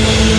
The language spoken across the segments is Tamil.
என்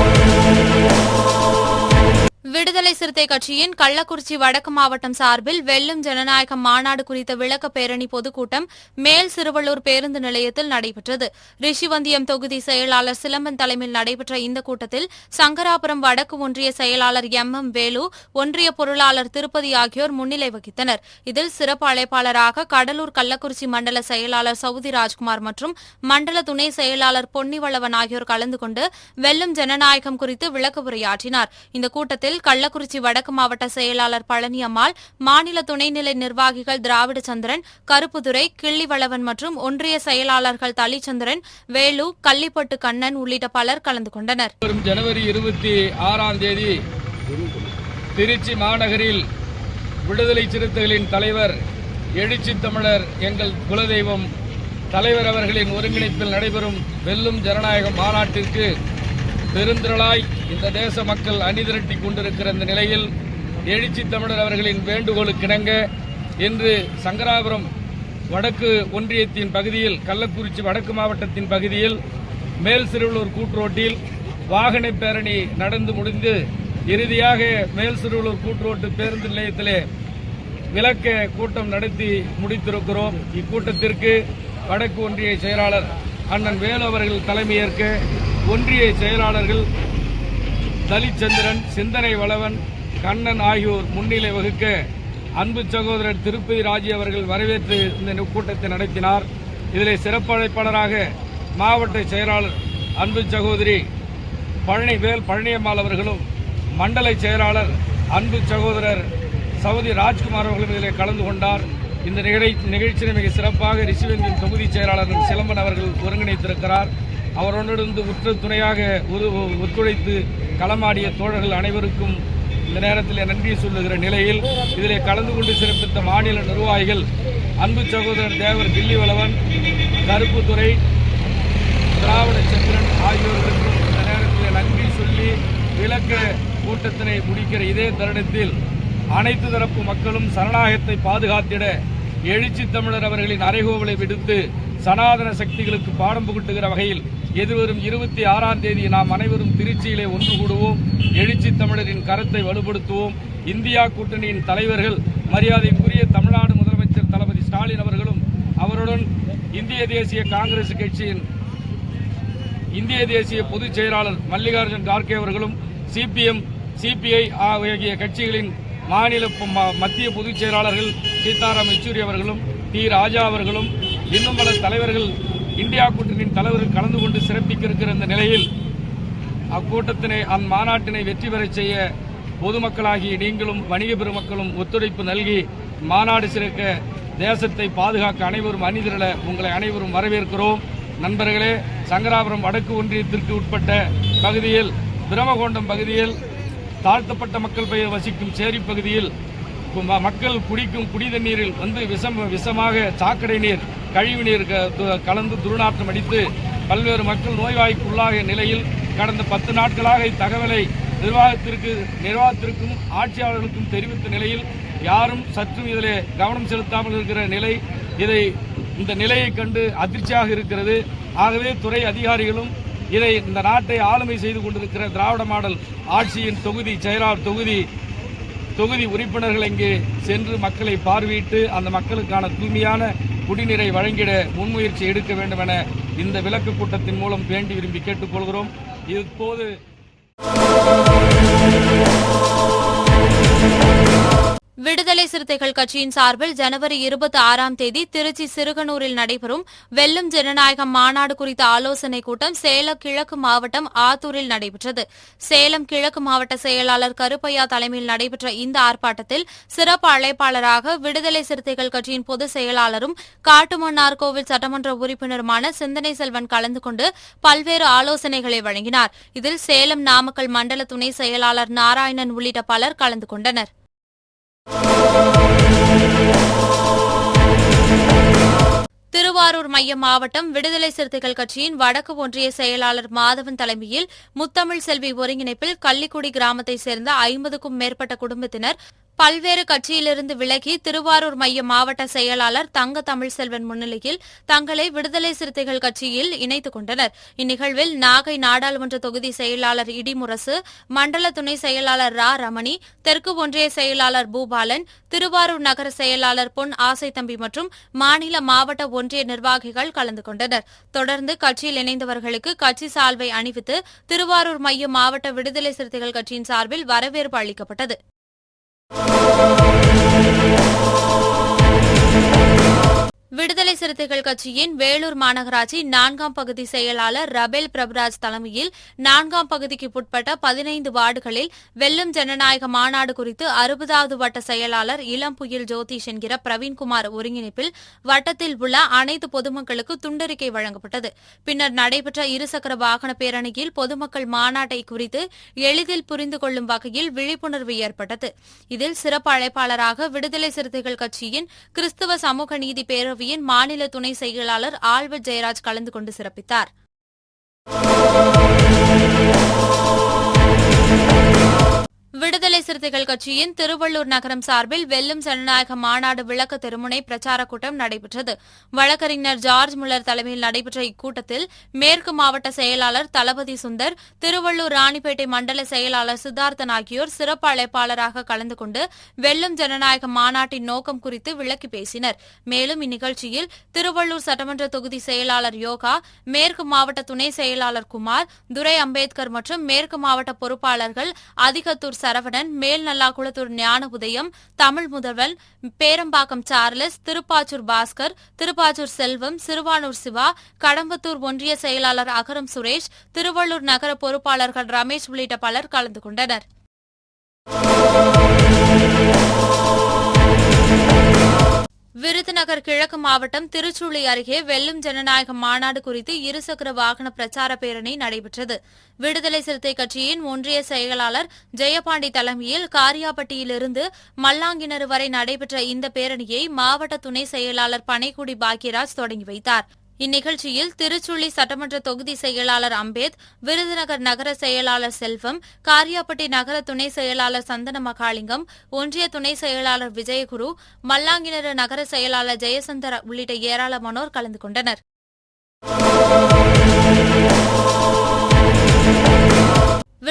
விடுதலை சிறுத்தை கட்சியின் கள்ளக்குறிச்சி வடக்கு மாவட்டம் சார்பில் வெல்லும் ஜனநாயகம் மாநாடு குறித்த விளக்க பேரணி பொதுக்கூட்டம் மேல் சிறுவள்ளூர் பேருந்து நிலையத்தில் நடைபெற்றது. ரிஷிவந்தியம் தொகுதி செயலாளர் சிலம்பன் தலைமையில் நடைபெற்ற இந்த கூட்டத்தில் சங்கராபுரம் வடக்கு ஒன்றிய செயலாளர் எம். எம். வேலு ஒன்றிய பொருளாளர் திருப்பதி ஆகியோர் முன்னிலை வகித்தனர். இதில் சிறப்பு அழைப்பாளராக கடலூர் கள்ளக்குறிச்சி மண்டல செயலாளர் சவுதி ராஜ்குமார் மற்றும் மண்டல துணை செயலாளர் பொன்னிவளவன் ஆகியோர் கலந்து கொண்டு வெல்லும் ஜனநாயகம் குறித்து விளக்க உரையாற்றினார். இந்த கூட்டத்தில் கள்ளக்குறிச்சி வடக்கு மாவட்ட செயலாளர் பழனி அம்மாள் மாநில துணைநிலை நிர்வாகிகள் திராவிட சந்திரன் கருப்புதுரை கிள்ளிவளவன் மற்றும் ஒன்றிய செயலாளர்கள் தளிச்சந்திரன் வேலு கள்ளிப்பட்டு கண்ணன் உள்ளிட்ட பலர் கலந்து கொண்டனர். வரும் ஜனவரி இருபத்தி ஆறாம் தேதி திருச்சி மாநகரில் விடுதலை சிறுத்தைகளின் தலைவர் எழுச்சி தமிழர் எங்கள் குலதெய்வம் தலைவர் அவர்களின் ஒருங்கிணைப்பில் நடைபெறும் வெல்லும் ஜனநாயகம் மாநாட்டிற்கு பெருந்திரளாய் இந்த தேச மக்கள் அணிதிரட்டி கொண்டிருக்கிற இந்த நிலையில் எழுச்சி தமிழர் அவர்களின் வேண்டுகோளுக்கிணங்க இன்று சங்கராபுரம் வடக்கு ஒன்றியத்தின் பகுதியில் கள்ளக்குறிச்சி வடக்கு மாவட்டத்தின் பகுதியில் மேல் சிறுவலூர் கூட்டுரோட்டில் வாகன பேரணி நடந்து முடிந்து இறுதியாக மேல் சிறுவலூர் கூட்டுரோட்டு பேருந்து நிலையத்திலே விளக்க கூட்டம் நடத்தி முடித்திருக்கிறோம். இக்கூட்டத்திற்கு வடக்கு ஒன்றிய செயலாளர் அண்ணன் வேலு அவர்கள் தலைமையேற்க ஒன்றிய செயலாளர்கள் தலிச்சந்திரன் சிந்தனை வளவன் கண்ணன் ஆகியோர் முன்னிலை வகுக்க அன்பு சகோதரர் திருப்பதி ராஜி அவர்கள் வரவேற்று இந்த கூட்டத்தை நடத்தினார். இதில் சிறப்பு அழைப்பாளராக மாவட்ட செயலாளர் அன்பு சகோதரி பழனி வேல் பழனியம்மாள் அவர்களும் மண்டல செயலாளர் அன்பு சகோதரர் சவுதி ராஜ்குமார் அவர்களும் இதில் கலந்து கொண்டார். இந்த நிகழ்ச்சி நிகழ்ச்சியை மிக சிறப்பாக ரிஷிவந்தியின் தொகுதி செயலாளர் சிலம்பன் அவர்கள் ஒருங்கிணைத்திருக்கிறார். அவருடனிருந்து உற்ற துணையாக ஒத்துழைத்து களமாடிய தோழர்கள் அனைவருக்கும் இந்த நேரத்தில் நன்றி சொல்லுகிற நிலையில் இதில் கலந்து கொண்டு சிறப்பித்த மாநில நிர்வாகிகள் அன்பு சகோதரர் தேவர் தில்லி வளவன் கருப்புத்துறை திராவிட சந்திரன் ஆகியோர்களுக்கும் இந்த நேரத்தில் நன்றி சொல்லி விளக்க கூட்டத்தினை முடிக்கிற இதே தருணத்தில் அனைத்து தரப்பு மக்களும் சரணாகத்தை பாதுகாத்திட எழுச்சி தமிழர் அவர்களின் அறைகோவலை விடுத்து சனாதன சக்திகளுக்கு பாடம் புகட்டுகிற வகையில் எதிர்வரும் இருபத்தி ஆறாம் தேதி நாம் அனைவரும் திருச்சியிலே ஒன்று கூடுவோம். எழுச்சி தமிழரின் கரத்தை வலுப்படுத்துவோம். இந்தியா கூட்டணியின் தலைவர்கள் மரியாதைக்குரிய தமிழ்நாடு முதலமைச்சர் தளபதி ஸ்டாலின் அவர்களும் அவருடன் இந்திய தேசிய காங்கிரஸ் கட்சியின் இந்திய தேசிய பொதுச் செயலாளர் மல்லிகார்ஜுன் கார்கே அவர்களும் சிபிஎம் சிபிஐ ஆகிய கட்சிகளின் மாநில ம- மத்திய பொதுச் செயலாளர்கள் சீதாராம் யெச்சூரி அவர்களும் டி. ராஜா அவர்களும் இன்னும் பல தலைவர்கள் இந்தியா கூட்டணியின் தலைவர்கள் கலந்து கொண்டு சிறப்பிக்க இருக்கிற இந்த நிலையில் அக்கூட்டத்தினை அம்மாநாட்டினை வெற்றி பெறச் செய்ய பொதுமக்களாகிய நீங்களும் வணிக பெருமக்களும் ஒத்துழைப்பு நல்கி மாநாடு சிறக்க தேசத்தை பாதுகாக்க அனைவரும் அணிதிரள உங்களை அனைவரும் வரவேற்கிறோம். நண்பர்களே சங்கராபுரம் வடக்கு ஒன்றியத்திற்கு உட்பட்ட பகுதியில் பிரமகோண்டம் பகுதியில் தாழ்த்தப்பட்ட மக்கள் பெயர் வசிக்கும் சேரி பகுதியில் மக்கள் குடிக்கும் குடி தண்ணீரில் வந்து விஷம் விஷமாக சாக்கடை நீர் கழிவு நீர் க- து- கலந்து துர்நாற்றம் அடித்து பல்வேறு மக்கள் நோய்வாய்க்குள்ளாகிய நிலையில் கடந்த பத்து நாட்களாக இத்தகவலை நிர்வாகத்திற்கு நிர்வாகத்திற்கும் ஆட்சியாளர்களுக்கும் தெரிவித்த நிலையில் யாரும் சற்றும் இதில் கவனம் செலுத்தாமல் இருக்கிற நிலை இதை இந்த நிலையை கண்டு அதிர்ச்சியாக இருக்கிறது. ஆகவே துறை அதிகாரிகளும் இதை இந்த நாட்டை ஆளுமை செய்து கொண்டிருக்கிற திராவிட மாடல் ஆட்சியின் தொகுதி செயலாளர் தொகுதி தொகுதி உறுப்பினர்கள் இங்கே சென்று மக்களை பார்வையிட்டு அந்த மக்களுக்கான தூய்மையான குடிநீரை வழங்கிட முன்முயற்சி எடுக்க வேண்டும் என இந்த விளக்கு கூட்டத்தின் மூலம் வேண்டி விரும்பி கேட்டுக்கொள்கிறோம். இப்போது விடுதலை சிறுத்தைகள் கட்சியின் சார்பில் ஜனவரி இருபத்தி ஆறாம் தேதி திருச்சி சிறுகனூரில் நடைபெறும் வெல்லும் ஜனநாயகம் மாநாடு குறித்த ஆலோசனைக் கூட்டம் சேலம் கிழக்கு மாவட்டம் ஆத்தூரில் நடைபெற்றது. சேலம் கிழக்கு மாவட்ட செயலாளர் கருப்பையா தலைமையில் நடைபெற்ற இந்த ஆர்ப்பாட்டத்தில் சிறப்பு அழைப்பாளராக விடுதலை சிறுத்தைகள் கட்சியின் பொதுச் செயலாளரும் காட்டுமன்னார் கோவில் சட்டமன்ற உறுப்பினருமான சிந்தனை செல்வன் கலந்து கொண்டு பல்வேறு ஆலோசனைகளை வழங்கினார். இதில் சேலம் நாமக்கல் மண்டல துணை செயலாளர் நாராயணன் உள்ளிட்ட பலர் கலந்து கொண்டனர். திருவாரூர் மைய மாவட்டம் விடுதலை சிறுத்தைகள் கட்சியின் வடக்கு ஒன்றிய செயலாளர் மாதவன் தலைமையில் முத்தமிழ் செல்வி ஒருங்கிணைப்பில் கள்ளிக்குடி கிராமத்தைச் சேர்ந்த ஐம்பதுக்கும் மேற்பட்ட குடும்பத்தினர் பல்வேறு கட்சியிலிருந்து விலகி திருவாரூர் மைய மாவட்ட செயலாளர் தங்க தமிழ்செல்வன் முன்னிலையில் தங்களை விடுதலை சிறுத்தைகள் கட்சியில் இணைத்துக் கொண்டனர். இந்நிகழ்வில் நாகை நாடாளுமன்ற தொகுதி செயலாளர் இடிமுரசு மண்டல துணை செயலாளர் ரா ரமணி தெற்கு ஒன்றிய செயலாளர் பூபாலன் திருவாரூர் நகர செயலாளர் பொன் ஆசைத்தம்பி மற்றும் மாநில மாவட்ட ஒன்றிய நிர்வாகிகள் கலந்து கொண்டனர். தொடர்ந்து கட்சியில் இணைந்தவர்களுக்கு கட்சி சால்வை அணிவித்து திருவாரூர் மைய மாவட்ட விடுதலை சிறுத்தைகள் கட்சியின் சார்பில் வரவேற்பு அளிக்கப்பட்டது. Oh, oh, விடுதலை சிறுத்தைகள் கட்சியின் வேலூர் மாநகராட்சி நான்காம் பகுதி செயலாளர் ரபேல் பிரபுராஜ் தலைமையில் நான்காம் பகுதிக்கு உட்பட்ட பதினைந்து வார்டுகளில் வெல்லும் ஜனநாயக மாநாடு குறித்து அறுபதாவது வட்ட செயலாளர் இளம்புயில் ஜோதிஷ் என்கிற பிரவீன்குமார் ஒருங்கிணைப்பில் வட்டத்தில் உள்ள அனைத்து பொதுமக்களுக்கு துண்டறிக்கை வழங்கப்பட்டது. பின்னர் நடைபெற்ற இருசக்கர வாகன பேரணியில் பொதுமக்கள் மாநாட்டை குறித்து எளிதில் புரிந்து கொள்ளும் வகையில் விழிப்புணர்வு ஏற்பட்டது. இதில் சிறப்பு அழைப்பாளராக விடுதலை சிறுத்தைகள் கட்சியின் கிறிஸ்துவ சமூக நீதி கல்வியின் மாநில துணை செயலாளர் ஆழ்வர் ஜெயராஜ் கலந்து கொண்டு சிறப்பித்தார். விடுதலை சிறுத்தைகள் கட்சியின் திருவள்ளூர் நகரம் சார்பில் வெல்லும் ஜனநாயக மாநாடு விளக்க திருமுனை பிரச்சார கூட்டம் நடைபெற்றது. வழக்கறிஞர் ஜார்ஜ் முல்லர் தலைமையில் நடைபெற்ற இக்கூட்டத்தில் மேற்கு மாவட்ட செயலாளர் தளபதி சுந்தர் திருவள்ளூர் ராணிப்பேட்டை மண்டல செயலாளர் சித்தார்த்தன் ஆகியோர் சிறப்பு அழைப்பாளராக கலந்து கொண்டு வெல்லும் ஜனநாயக மாநாட்டின் நோக்கம் குறித்து விளக்கி பேசினர். மேலும் இந்நிகழ்ச்சியில் திருவள்ளூர் சட்டமன்ற தொகுதி செயலாளர் யோகா மேற்கு மாவட்ட துணை செயலாளர் குமார் துரை அம்பேத்கர் மற்றும் மேற்கு மாவட்ட பொறுப்பாளர்கள் அதிகத்தூர் சரவணன் மேல்நல்லாகுளத்தூர் ஞான உதயம் தமிழ் முதல்வன் பேரம்பாக்கம் சார்லஸ் திருப்பாச்சூர் பாஸ்கர் திருப்பாச்சூர் செல்வம் சிறுவானூர் சிவா கடம்பத்தூர் ஒன்றிய செயலாளர் அகரம் சுரேஷ் திருவள்ளூர் நகர பொறுப்பாளர்கள் ரமேஷ் உள்ளிட்ட பலர் கலந்து கொண்டனர். மாவட்டம் திருச்சுழி அருகே வெல்லும் ஜனநாயக மாநாடு குறித்து இருசக்கர வாகன பிரச்சார பேரணி நடைபெற்றது. விடுதலை சிறுத்தை கட்சியின் ஒன்றிய செயலாளர் ஜெயபாண்டி தலைமையில் காரியாபட்டியிலிருந்து மல்லாங்கிணறு வரை நடைபெற்ற இந்த பேரணியை மாவட்ட துணை செயலாளர் பனைக்குடி பாக்யராஜ் தொடங்கி வைத்தார். இந்நிகழ்ச்சியில் திருச்சுழி சட்டமன்ற தொகுதி செயலாளர் அம்பேத் விருதுநகர் நகர செயலாளர் செல்வம் காரியாபட்டி நகர துணை செயலாளர் சந்தன மகாலிங்கம் ஒன்றிய துணை செயலாளர் விஜயகுரு மல்லாங்கிணறு நகர செயலாளர் ஜெயசந்தர் உள்ளிட்ட ஏராளமானோர் கலந்து கொண்டனர்.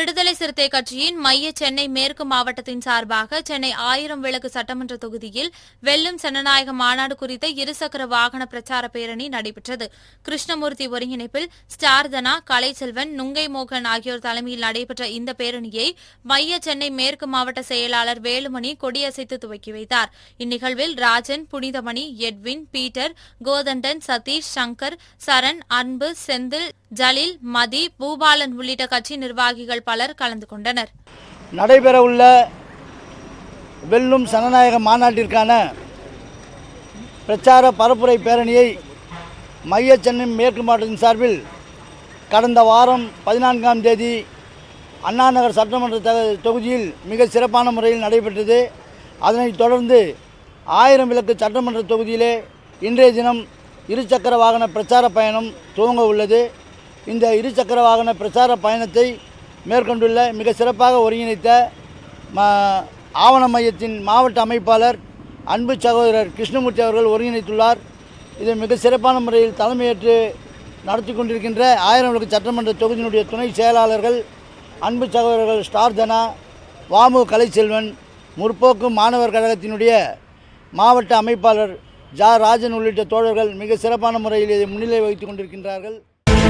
விடுதலை சிறுத்தை கட்சியின் மைய சென்னை மேற்கு மாவட்டத்தின் சார்பாக சென்னை ஆயிரம் விளக்கு சட்டமன்ற தொகுதியில் வெல்லும் ஜனநாயக மாநாடு குறித்த இருசக்கர வாகன பிரச்சார பேரணி நடைபெற்றது. கிருஷ்ணமூர்த்தி ஒருங்கிணைப்பில் ஸ்டார்தனா கலைச்செல்வன் நுங்கை மோகன் ஆகியோர் தலைமையில் நடைபெற்ற இந்த பேரணியை மைய சென்னை மேற்கு மாவட்ட செயலாளர் வேலுமணி கொடியசைத்து துவக்கி வைத்தார். இந்நிகழ்வில் ராஜன் புனிதமணி எட்வின் பீட்டர் கோதண்டன் சதீஷ் சங்கர் சரண் அன்பு செந்தில் ஜலீல் மதி பூபாலன் உள்ளிட்ட கட்சி நிர்வாகிகள் பலர் கலந்து கொண்டனர். நடைபெறவுள்ள வெல்லும் ஜனநாயக மாநாட்டிற்கான பிரச்சார பரப்புரை பேரணியை மைய சென்னை மேற்கு மாவட்டத்தின் சார்பில் கடந்த வாரம் பதினான்காம் தேதி அண்ணாநகர் சட்டமன்ற தொகுதியில் மிக சிறப்பான முறையில் நடைபெற்றது. அதனைத் தொடர்ந்து ஆயிரம் விளக்கு சட்டமன்ற தொகுதியிலே இன்றைய தினம் இருசக்கர வாகன பிரச்சார பயணம் துவங்க உள்ளது. இந்த இருசக்கர வாகன பிரச்சார பயணத்தை மேற்கொண்டுள்ள மிக சிறப்பாக ஒருங்கிணைத்த ம ஆவண மையத்தின் மாவட்ட அமைப்பாளர் அன்பு சகோதரர் கிருஷ்ணமூர்த்தி அவர்கள் ஒருங்கிணைத்துள்ளார். இதை மிக சிறப்பான முறையில் தலைமையேற்று நடத்தி கொண்டிருக்கின்ற ஆயிரம் விளக்கு சட்டமன்ற தொகுதியினுடைய துணை செயலாளர்கள் அன்பு சகோதரர்கள் ஸ்டார் தனா வாமு கலைச்செல்வன் முற்போக்கு மாணவர் கழகத்தினுடைய மாவட்ட அமைப்பாளர் ஜா. ராஜன் உள்ளிட்ட தோழர்கள் மிக சிறப்பான முறையில் இதை முன்னிலை வகித்துக் கொண்டிருக்கின்றார்கள்.